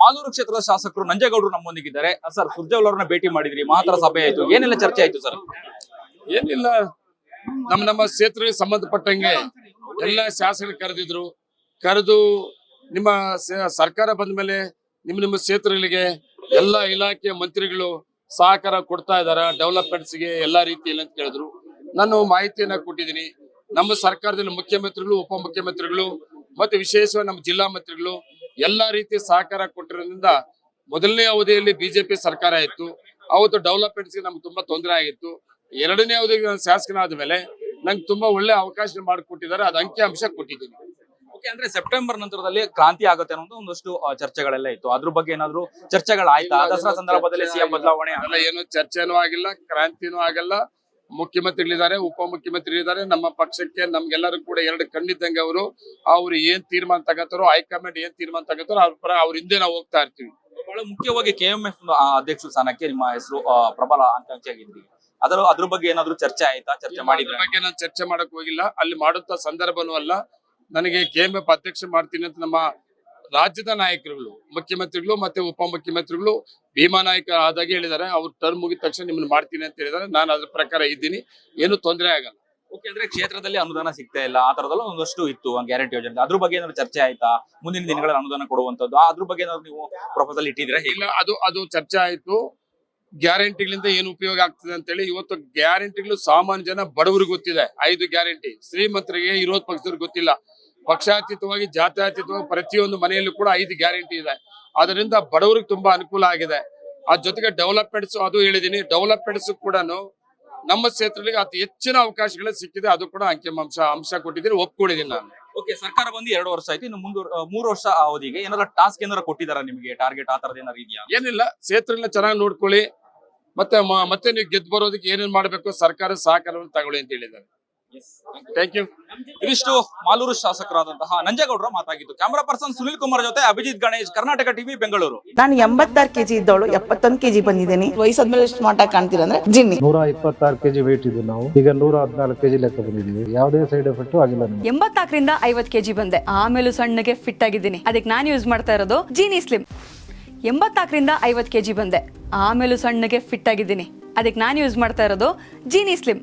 ಮಾಲೂರು ಕ್ಷೇತ್ರದ ಶಾಸಕರು ನಂಜೇಗೌಡರು ನಮ್ಮೊಂದಿಗಿದ್ದಾರೆ. ಸರ್, ಸುರ್ಜೇವಾಲ ಅವರನ್ನ ಭೇಟಿ ಮಾಡಿದ್ರಿ, ಮಹತ್ತರ ಸಭೆ ಆಯ್ತು. ಏನೆಲ್ಲ ಚರ್ಚೆ ಆಯ್ತು, ಸರ್? ಏನಿಲ್ಲ. ನಮ್ಮ ನಮ್ಮ ಕ್ಷೇತ್ರಕ್ಕೆ ಸಂಬಂಧಪಟ್ಟಂಗೆ ಎಲ್ಲ ಶಾಸಕರು ಕರೆದಿದ್ರು. ಕರೆದು ನಿಮ್ಮ ಸರ್ಕಾರ ಬಂದ ಮೇಲೆ ನಿಮ್ಮ ನಿಮ್ಮ ಕ್ಷೇತ್ರಗಳಿಗೆ ಎಲ್ಲ ಇಲಾಖೆ ಮಂತ್ರಿಗಳು ಸಹಕಾರ ಕೊಡ್ತಾ ಇದ್ದಾರೆ ಡೆವಲಪ್ಮೆಂಟ್ಸ್ಗೆ ಎಲ್ಲಾ ರೀತಿಯಲ್ಲಿ ಅಂತ ಕೇಳಿದ್ರು. ನಾನು ಮಾಹಿತಿಯನ್ನ ಕೊಟ್ಟಿದ್ದೀನಿ. ನಮ್ಮ ಸರ್ಕಾರದಲ್ಲಿ ಮುಖ್ಯಮಂತ್ರಿಗಳು, ಉಪಮುಖ್ಯಮಂತ್ರಿಗಳು, ಮತ್ತೆ ವಿಶೇಷವಾಗಿ ನಮ್ಮ ಜಿಲ್ಲಾ ಮಂತ್ರಿಗಳು ಎಲ್ಲಾ ರೀತಿ ಸಹಕಾರ ಕೊಟ್ಟಿರೋದ್ರಿಂದ ಮೊದಲನೇ ಅವಧಿಯಲ್ಲಿ ಬಿಜೆಪಿ ಸರ್ಕಾರ ಇತ್ತು. ಅವತ್ತು ಡೆವಲಪ್ಮೆಂಟ್ಸ್ಗೆ ನಮ್ಗೆ ತುಂಬಾ ತೊಂದರೆ ಆಗಿತ್ತು. ಎರಡನೇ ಅವಧಿಗೆ ನಾನು ಶಾಸಕನಾದ ಮೇಲೆ ನಂಗೆ ತುಂಬಾ ಒಳ್ಳೆ ಅವಕಾಶ ಮಾಡಿಕೊಟ್ಟಿದ್ದಾರೆ. ಅದು ಅಂಕಿ ಅಂಶ ಕೊಟ್ಟಿದ್ದೀನಿ. ಅಂದ್ರೆ ಸೆಪ್ಟೆಂಬರ್ ನಂತರದಲ್ಲಿ ಕ್ರಾಂತಿ ಆಗುತ್ತೆ ಅನ್ನೋದು ಒಂದಷ್ಟು ಚರ್ಚೆಗಳೆಲ್ಲ ಇತ್ತು. ಅದ್ರ ಬಗ್ಗೆ ಏನಾದ್ರು ಚರ್ಚೆಗಳಾಯ್ತಾ? ದಸರಾ ಸಂದರ್ಭದಲ್ಲಿ ಸಿಎಂ ಬದಲಾವಣೆ ಏನು ಚರ್ಚೆನೂ ಆಗಿಲ್ಲ ಕ್ರಾಂತಿನೂ ಆಗಲ್ಲ. ಮುಖ್ಯಮಂತ್ರಿಗಳಿದ್ದಾರೆ ಉಪಮುಖ್ಯಮಂತ್ರಿಗಳಿದ್ದಾರೆ. ನಮ್ಮ ಪಕ್ಷಕ್ಕೆ ನಮ್ಗೆಲ್ಲರೂ ಕೂಡ ಎರಡು ಕಣ್ಣಿದ್ದಂಗೆ ಅವರು ಅವ್ರು ಏನ್ ತೀರ್ಮಾನ ತಗೋತಾರೋ ಹೈಕಮಾಂಡ್ ಏನ್ ತೀರ್ಮಾನ ತಗೋತಾರೋ ಅವ್ರ ಪರ ಅವ್ರ ಹಿಂದೆ ನಾವು ಹೋಗ್ತಾ ಇರ್ತೀವಿ. ಬಹಳ ಮುಖ್ಯವಾಗಿ ಕೆಎಂಎಫ್ ಅಧ್ಯಕ್ಷ ಸ್ಥಾನಕ್ಕೆ ನಿಮ್ಮ ಹೆಸರು ಪ್ರಬಲ ಅಂಕಿಯಾಗಿದ್ರಿ ಅದರ ಅದ್ರ ಬಗ್ಗೆ ಏನಾದ್ರು ಚರ್ಚೆ ಆಯ್ತಾ? ಚರ್ಚೆ ಮಾಡಿದ್ರ? ಬಗ್ಗೆ ನಾನು ಚರ್ಚೆ ಮಾಡಕ್ ಹೋಗಿಲ್ಲ. ಅಲ್ಲಿ ಮಾಡುತ್ತ ಸಂದರ್ಭನೂ ಅಲ್ಲ. ನನಗೆ ಕೆ ಎಂ ಎಫ್ ಅಧ್ಯಕ್ಷ ಮಾಡ್ತೀನಿ ಅಂತ ನಮ್ಮ ರಾಜ್ಯದ ನಾಯಕರುಗಳು ಮುಖ್ಯಮಂತ್ರಿಗಳು ಮತ್ತೆ ಉಪಮುಖ್ಯಮಂತ್ರಿಗಳು ಭೀಮಾ ನಾಯಕ ಆದಾಗೆ ಹೇಳಿದ್ದಾರೆ. ಅವ್ರ ಟರ್ಮ್ ಮುಗಿದ ತಕ್ಷಣ ನಿಮ್ಮನ್ನು ಮಾಡ್ತೀನಿ ಅಂತ ಹೇಳಿದ್ದಾರೆ. ನಾನು ಅದ್ರ ಪ್ರಕಾರ ಇದ್ದೀನಿ. ಏನು ತೊಂದರೆ ಆಗಲ್ಲ. ಓಕೆ ಅಂದ್ರೆ ಕ್ಷೇತ್ರದಲ್ಲಿ ಅನುದಾನ ಸಿಗ್ತಾ ಇಲ್ಲ. ಆ ತರದಲ್ಲ ಒಂದಷ್ಟು ಇತ್ತು ಗ್ಯಾರಂಟಿ ಯೋಜನೆ. ಅದ್ರ ಬಗ್ಗೆ ಏನಾದ್ರು ಚರ್ಚೆ ಆಯ್ತಾ? ಮುಂದಿನ ದಿನಗಳಲ್ಲಿ ಅನುದಾನ ಕೊಡುವಂತದ್ದು ಅದ್ರ ಬಗ್ಗೆ ಏನಾದ್ರು ನೀವು ಪ್ರಪೋಸಲ್ ಇಟ್ಟಿದ್ರೆ ಇಲ್ಲ ಅದು ಅದು ಚರ್ಚೆ ಆಯ್ತು. ಗ್ಯಾರಂಟಿಗಳಿಂದ ಏನು ಉಪಯೋಗ ಆಗ್ತದೆ ಅಂತೇಳಿ ಇವತ್ತು ಗ್ಯಾರಂಟಿಗಳು ಸಾಮಾನ್ಯ ಜನ ಬಡವರಿಗೆ ಗೊತ್ತಿದೆ. ಐದು ಗ್ಯಾರಂಟಿ. ಶ್ರೀಮಂತರಿಗೆ ವಿರೋಧ ಪಕ್ಷದವ್ರಿಗೆ ಗೊತ್ತಿಲ್ಲ. ಪಕ್ಷಾತೀತವಾಗಿ ಜಾತ್ಯಾತೀತವಾಗಿ ಪ್ರತಿಯೊಂದು ಮನೆಯಲ್ಲೂ ಕೂಡ ಐದು ಗ್ಯಾರಂಟಿ ಇದೆ. ಅದರಿಂದ ಬಡವರಿಗೆ ತುಂಬಾ ಅನುಕೂಲ ಆಗಿದೆ. ಅದ್ರ ಜೊತೆಗೆ ಡೆವಲಪ್ಮೆಂಟ್ಸ್ ಅದು ಹೇಳಿದೀನಿ. ಡೆವಲಪ್ಮೆಂಟ್ಸ್ ಕೂಡ ನಮ್ಮ ಕ್ಷೇತ್ರಗಳಿಗೆ ಅತಿ ಹೆಚ್ಚಿನ ಅವಕಾಶಗಳು ಸಿಕ್ಕಿದೆ. ಅದು ಕೂಡ ಅಂಕಿಅಂಶ ಅಂಶ ಕೊಟ್ಟಿದ್ದೀನಿ ಒಪ್ಕೊಂಡಿದ್ದೀನಿ ನಾನು. ಓಕೆ ಸರ್ಕಾರ ಬಂದು ಎರಡು ವರ್ಷ ಆಯ್ತು. ಇನ್ನು ಮುಂದು ಮೂರು ವರ್ಷ ಅವಧಿಗೆ. ಏನಾದ್ರು ಟಾಸ್ಕ್ ಏನಾರ ಕೊಟ್ಟಿದಾರ ನಿಮಗೆ? ಟಾರ್ಗೆಟ್ ಆ ತರದ ಏನಾರು ಇದೆಯಾ? ಏನಿಲ್ಲ. ಕ್ಷೇತ್ರಗಳನ್ನ ಚೆನ್ನಾಗಿ ನೋಡ್ಕೊಳ್ಳಿ. ಮತ್ತೆ ಮತ್ತೆ ನೀವು ಗೆದ್ದು ಬರೋದಕ್ಕೆ ಏನೇನ್ ಮಾಡ್ಬೇಕು? ಸರ್ಕಾರ ಸಹಕಾರವನ್ನು ತಗೊಳ್ಳಿ ಅಂತ ಹೇಳಿದ್ದಾರೆ. ಥ್ಯಾಂಕ್ ಯು ಇದಿಷ್ಟು ಮಾಲೂರು ಶಾಸಕರಾದಂತಹ ನಂಜೇಗೌಡರ ಮಾತಾಗಿತ್ತು ಕ್ಯಾಮರಾ ಪರ್ಸನ್ ಸುನಿಲ್ ಕುಮಾರ್ ಜೊತೆ ಅಭಿಜಿತ್ ಗಣೇಶ್ ಕರ್ನಾಟಕ ಟಿವಿ ಬೆಂಗಳೂರು. ನಾನು ಎಂಬತ್ತಾರು ಕೆಜಿ ಇದ್ದವಳು ಎಪ್ಪತ್ತೊಂದು ಕೆಜಿ ಬಂದಿದ್ದೀನಿ. ವಯಸ್ಸಾದ್ಮೇಲೆ ಸ್ಮಾರ್ಟ್ ಆಗಿ ಕಾಣ್ತೀರ ಅಂದ್ರೆ ಜಿನ್ನಿ. ನೂರ ಇಪ್ಪತ್ತಾರು ಕೆಜಿ ವೇಟ್ ಇದ್ದು ನಾವು. ಈಗ ನೂರ ಹದಿನಾಲ್ಕು ಕೆಜಿ ಲೆಕ್ಕ ಬಂದಿದ್ದೀವಿ. ಯಾವುದೇ ಸೈಡ್ ಎಫೆಕ್ಟ್ ಆಗಿಲ್ಲ ಎಂಬತ್ತಾಕರಿಂದ ಎಂಬತ್ನಾಲ್ಕರಿಂದ ಐವತ್ ಕೆಜಿ ಬಂದೆ. ಆಮೇಲೆ ಸಣ್ಣಗೆ ಫಿಟ್ ಆಗಿದ್ದೀನಿ. ಅದಕ್ಕೆ ನಾನು ಯೂಸ್ ಮಾಡ್ತಾ ಇರೋದು ಜೀನಿ ಸ್ಲಿಮ್ ಎಂಬತ್ನಾಲ್ಕರಿಂದ ಐವತ್ತು ಕೆಜಿ ಬಂದೆ. ಆಮೇಲೂ ಸಣ್ಣಗೆ ಫಿಟ್ ಆಗಿದ್ದೀನಿ. ಅದಕ್ಕೆ ನಾನು ಯೂಸ್ ಮಾಡ್ತಾ ಇರೋದು ಜೀನಿ ಸ್ಲಿಮ್